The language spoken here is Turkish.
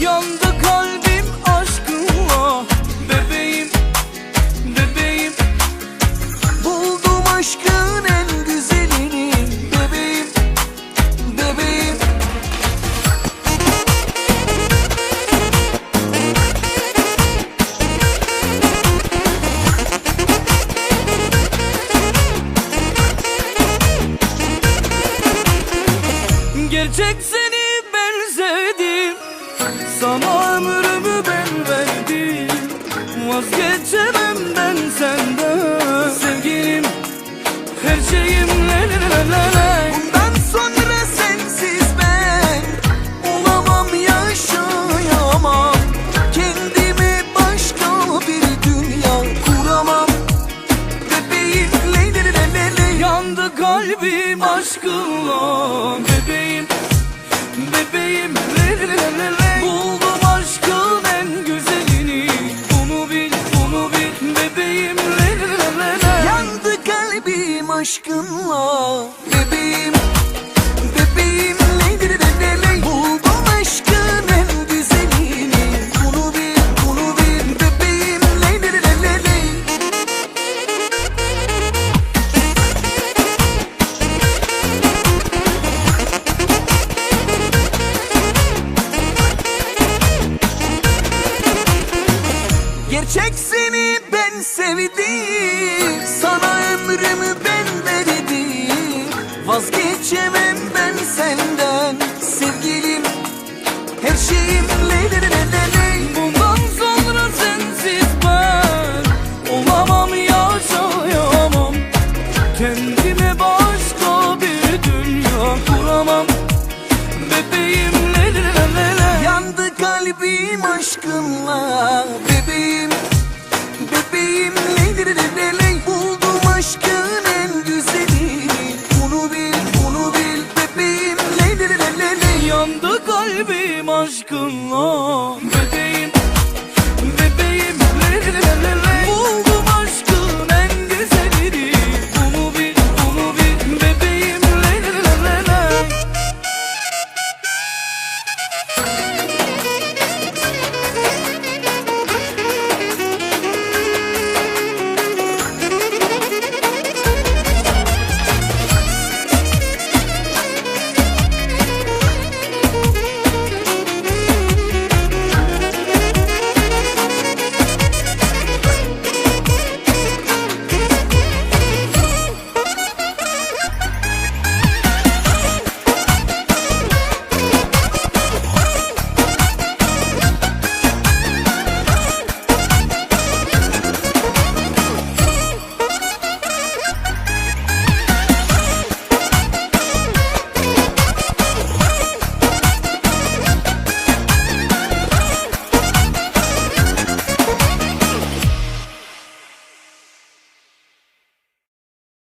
Yandı kalbim aşkınla. Bebeğim, bebeğim. Buldum aşkın en güzelini. Bebeğim, bebeğim. Gerçek seni ben sevdim Sana ömrümü ben verdim. Vazgeçemem ben senden. Sevgilim her şeyim le le le le Bundan sonra sensiz ben Olamam yaşayamam. Kendime başka bir dünya kuramam. Bebeğim ley Yandı kalbim aşkınla bebeğim aşkınla Bebeğim Bebeğim ley ley ley ley ley Buldum aşkın en güzelini. Bunu bil bunu bil Bebeğim ley ley ley ley ley Gerçek seni ben sevdim. Sana ömrümü Vazgeçemem ben senden Sevgilim. Her şeyim ley ley ley Bundan sonra sensiz ben Olamam yaşayamam. Kendime başka bir dünya kuramam. Bebeğim le Yandı kalbim aşkınla Bebeğim. Bebeğim ley ley Yandı kalbim aşkınla. Bebeğim,